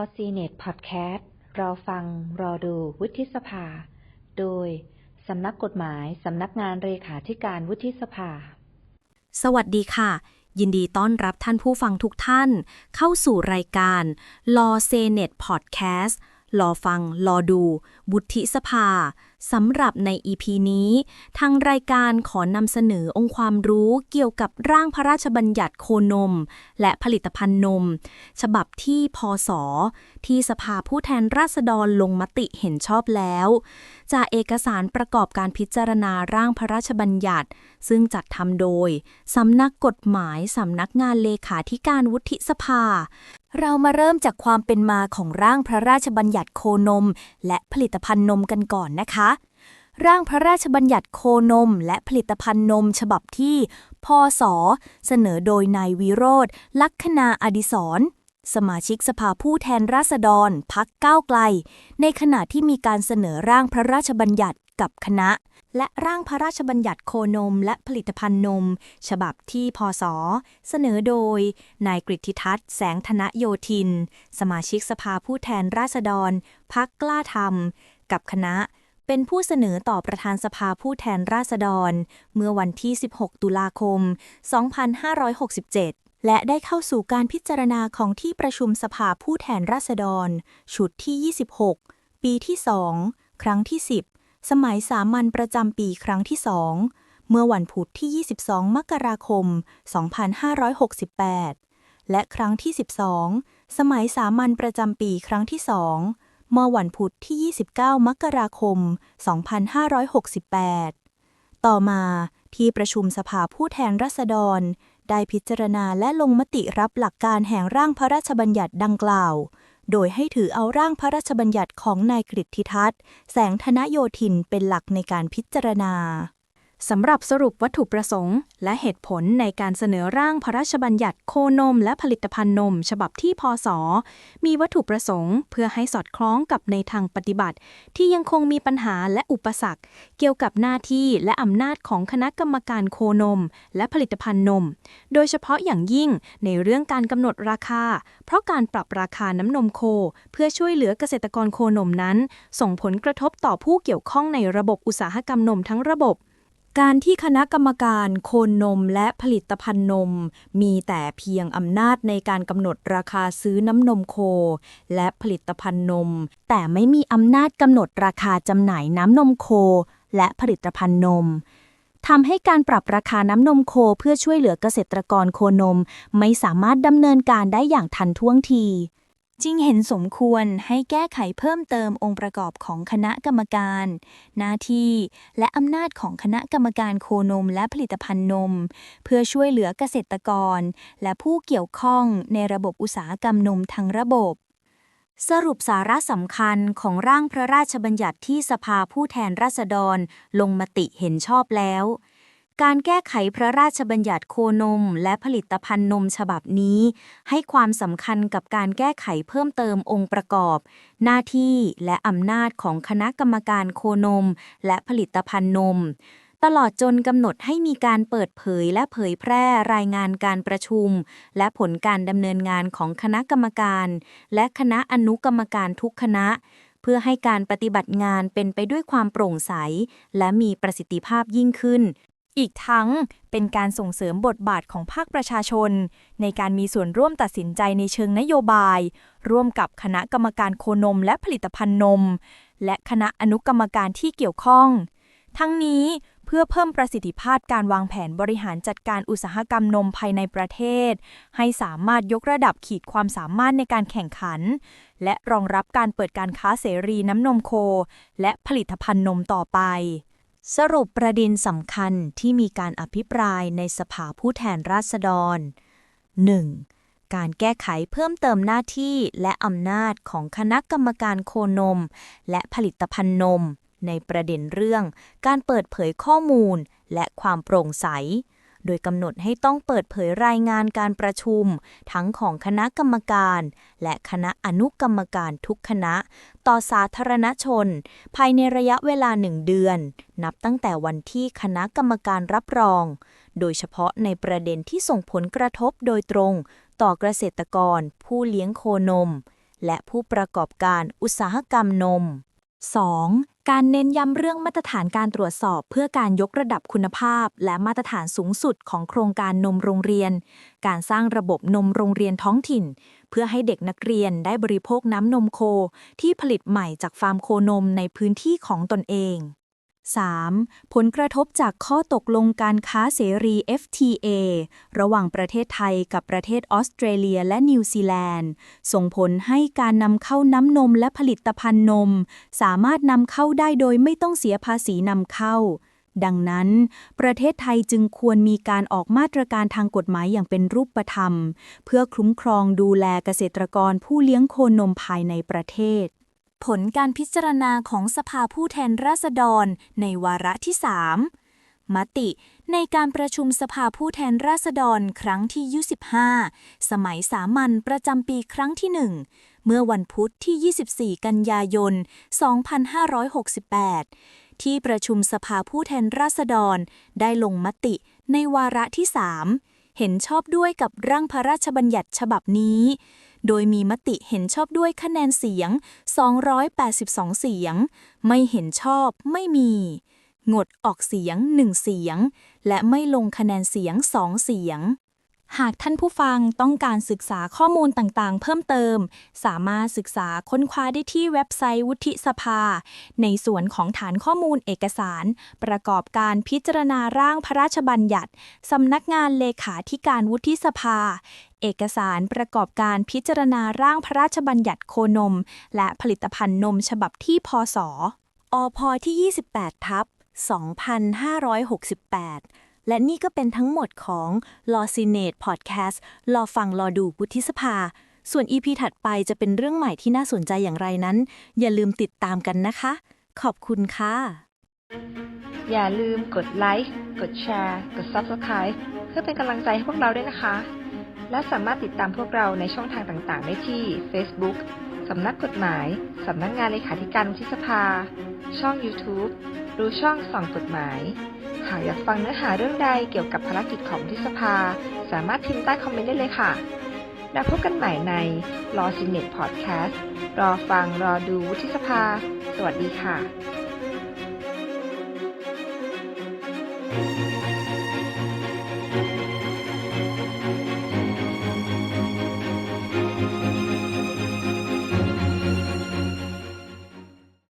อซีเน็ตพอดแคสต์รอฟัง รอดูวุฒิสภา โดย สำนักกฎหมาย สำนักงานเลขาธิการวุฒิสภา สวัสดีค่ะ ยินดีต้อนรับท่านผู้ฟังทุกท่าน เข้าสู่รายการ Law Senate Podcast รอฟัง รอดู บุธิสภาสำหรับใน EP นี้ ทางรายการขอนำเสนอองค์ความรู้เกี่ยวกับร่างพระราชบัญญัติโคนม และผลิตภัณฑ์นม ฉบับที่พศที่สภาผู้แทนราษฎรลงมติเห็นชอบแล้ว จากเอกสารประกอบการพิจารณาร่างพระราชบัญญัติ ซึ่งจัดทำโดยสำนักกฎหมายสำนักงานเลขาธิการวุฒิสภา เรามาเริ่มจากความเป็นมาของร่างพระราชบัญญัติโคนม และผลิตภัณฑ์นมกันก่อนนะคะ ร่างพระราชบัญญัติโคนม และผลิตภัณฑ์นมฉบับที่ พศ เสนอโดยนายวิโรธลักษณาอดิศรสมาชิกสภาผู้แทนราษฎรพักก้าวไกล ในขณะที่มีการเสนอร่างพระราชบัญญัติกับคณะ และร่างพระราชบัญญัติโคนมและผลิตภัณฑ์นม ฉบับที่พศ เสนอโดย นายกฤติทัศน์แสงธนโยธิน สมาชิกสภาผู้แทนราษฎรพักกล้าธรรม กับคณะเป็นผู้เสนอต่อประธานสภาผู้แทนราษฎร เมื่อวันที่ 16 ตุลาคม 2567และได้เข้าสู่การพิจารณาของที่ประชุมสภาผู้แทนราษฎร ชุดที่ 26 ปีที่ 2 ครั้งที่ 10 สมัยสามัญประจำปีครั้งที่2เมื่อวันพุธที่ 22 มกราคม 2568 และครั้งที่ 12 สมัยสามัญประจำปีครั้งที่2เมื่อวันพุธที่ 29 มกราคม 2568 ต่อมาที่ประชุมสภาผู้แทนราษฎร ได้พิจารณาและลงมติรับหลักการแห่งร่างพระราชบัญญัติดังกล่าว โดยให้ถือเอาร่างพระราชบัญญัติของนายกฤติทัศน์ แสงธนโยธินเป็นหลักในการพิจารณา สำหรับสรุปวัตถุประสงค์ และเหตุผลในการเสนอร่างพระราชบัญญัติโคนมและผลิตภัณฑ์นม ฉบับที่พศ มีวัตถุประสงค์ เพื่อให้สอดคล้องกับในทางปฏิบัติ ที่ยังคงมีปัญหาและอุปสรรค เกี่ยวกับหน้าที่และอำนาจของคณะกรรมการโคนม และผลิตภัณฑ์นม โดยเฉพาะอย่างยิ่งในเรื่องการกำหนดราคา เพราะการปรับราคาน้ำนมโค เพื่อช่วยเหลือเกษตรกรโคนมนั้น ส่งผลกระทบต่อผู้เกี่ยวข้องในระบบอุตสาหกรรมนมทั้งระบบ การที่คณะกรรมการโคนนมและผลิตภัณฑ์นม มีแต่เพียงอำนาจในการกำหนดราคาซื้อน้ำนมโค และผลิตภัณฑ์นม แต่ไม่มีอำนาจกำหนดราคาจำหน่ายน้ำนมโค และผลิตภัณฑ์นมทำให้การปรับราคาน้ำนมโคเพื่อช่วยเหลือเกษตรกรโคนม ไม่สามารถดำเนินการได้อย่างทันท่วงที จึงเห็นสมควรให้แก้ไขเพิ่มเติมองค์ประกอบของคณะกรรมการ หน้าที่และอำนาจของคณะกรรมการโคนมและผลิตภัณฑ์นม เพื่อช่วยเหลือเกษตรกร และผู้เกี่ยวข้องในระบบอุตสาหกรรมนมทั้งระบบ สรุปสาระสำคัญของร่างพระราชบัญญัติที่สภาผู้แทนราษฎรลงมติเห็นชอบแล้ว การแก้ไขพระราชบัญญัติโคนม และผลิตภัณฑ์นมฉบับนี้ ให้ความสำคัญกับการแก้ไขเพิ่มเติมองค์ประกอบ หน้าที่และอำนาจของคณะกรรมการโคนม และผลิตภัณฑ์นม ตลอดจนกำหนดให้มีการเปิดเผยและเผยแพร่รายงานการประชุม และผลการดำเนินงานของคณะกรรมการ และคณะอนุกรรมการทุกคณะเพื่อให้การปฏิบัติงานเป็นไปด้วยความโปร่งใส และมีประสิทธิภาพยิ่งขึ้น อีกทั้งเป็นการส่งเสริมบทบาทของภาคประชาชน ในการมีส่วนร่วมตัดสินใจในเชิงนโยบาย ร่วมกับคณะกรรมการโคนมและผลิตภัณฑ์นม และคณะอนุกรรมการที่เกี่ยวข้อง ทั้งนี้เพื่อเพิ่มประสิทธิภาพการวางแผนบริหารจัดการอุตสาหกรรมนมภายในประเทศ ให้สามารถยกระดับขีดความสามารถในการแข่งขัน และรองรับการเปิดการค้าเสรีน้ำนมโค และผลิตภัณฑ์นมต่อไป สรุปประเด็นสำคัญที่มีการอภิปรายในสภาผู้แทนราษฎร 1. การแก้ไขเพิ่มเติมหน้าที่และอำนาจของคณะกรรมการโคนม และผลิตภัณฑ์นม ในประเด็นเรื่อง การเปิดเผยข้อมูลและความโปร่งใส โดยกำหนดให้ต้องเปิดเผยรายงานการประชุม ทั้งของคณะกรรมการ และคณะอนุกรรมการทุกคณะ ต่อสาธารณชน ภายในระยะเวลาหนึ่งเดือน นับตั้งแต่วันที่คณะกรรมการรับรอง โดยเฉพาะในประเด็นที่ส่งผลกระทบโดยตรง ต่อเกษตรกร ผู้เลี้ยงโคนม และผู้ประกอบการอุตสาหกรรมนม 2. การเน้นย้ำเรื่องมาตรฐานการตรวจสอบเพื่อการยกระดับคุณภาพ และมาตรฐานสูงสุดของโครงการนมโรงเรียน การสร้างระบบนมโรงเรียนท้องถิ่น เพื่อให้เด็กนักเรียนได้บริโภคน้ำนมโคที่ผลิตใหม่จากฟาร์มโคนมในพื้นที่ของตนเอง 3. ผลกระทบจากข้อตกลงการค้าเสรี FTA ระหว่างประเทศไทยกับประเทศออสเตรเลียและนิวซีแลนด์ ส่งผลให้การนำเข้าน้ำนมและผลิตภัณฑ์นม สามารถนำเข้าได้โดยไม่ต้องเสียภาษีนำเข้า ดังนั้น ประเทศไทยจึงควรมีการออกมาตรการทางกฎหมายอย่างเป็นรูปธรรม เพื่อคุ้มครองดูแลเกษตรกรผู้เลี้ยงโคนมภายในประเทศ ผลการพิจารณาของสภาผู้แทนราษฎร ในวาระที่ 3 มติในการประชุมสภาผู้แทนราษฎรครั้งที่ 25 สมัยสามัญประจำปีครั้งที่ 1 เมื่อวันพุธที่ 24 กันยายน 2568 ที่ประชุมสภาผู้แทนราษฎร ได้ลงมติในวาระที่ 3 เห็นชอบด้วยกับร่างพระราชบัญญัติฉบับนี้ โดยมีมติเห็นชอบด้วยคะแนนเสียง 282 เสียง ไม่เห็นชอบไม่มี งดออกเสียง 1 เสียง และไม่ลงคะแนนเสียง 2 เสียง หากท่านผู้ฟังต้องการศึกษาข้อมูลต่างๆ เพิ่มเติม สามารถศึกษาค้นคว้าได้ที่เว็บไซต์วุฒิสภา ในส่วนของฐานข้อมูลเอกสาร ประกอบการพิจารณาร่างพระราชบัญญัติ สำนักงานเลขาธิการวุฒิสภา เอกสารประกอบการพิจารณาร่างพระราชบัญญัติโคนม และผลิตภัณฑ์นมฉบับที่พศอพที่ 28 ทับ 2568 และนี่ก็เป็นทั้งหมดของ l a w c i n a t e Podcast รอฟังรอดูวุฒิสภา ส่วน EP ถัดไปจะเป็นเรื่องใหม่ที่น่าสนใจอย่างไรนั้น อย่าลืมติดตามกันนะคะ ขอบคุณค่ะ อย่าลืมกดไลค์กดแชร์กด Subscribe เพื่อเป็นกำลังใจให้พวกเราด้วยนะคะ และสามารถติดตามพวกเราในช่องทางต่างๆ ได้ที่ Facebook สำนักกฎหมาย สำนักงานเลขาธิการวุฒิสภา ช่อง YouTube รือช่องส่องกฎหมาย หากอยากฟังเนื้อหาเรื่องใดเกี่ยวกับภารกิจของที่สภา สามารถพิมพ์ใต้คอมเมนต์ได้เลยค่ะ แล้วพบกันใหม่ในรอซินเน็ตพอดแคสต์รอฟังรอดูวุฒิสภา สวัสดีค่ะ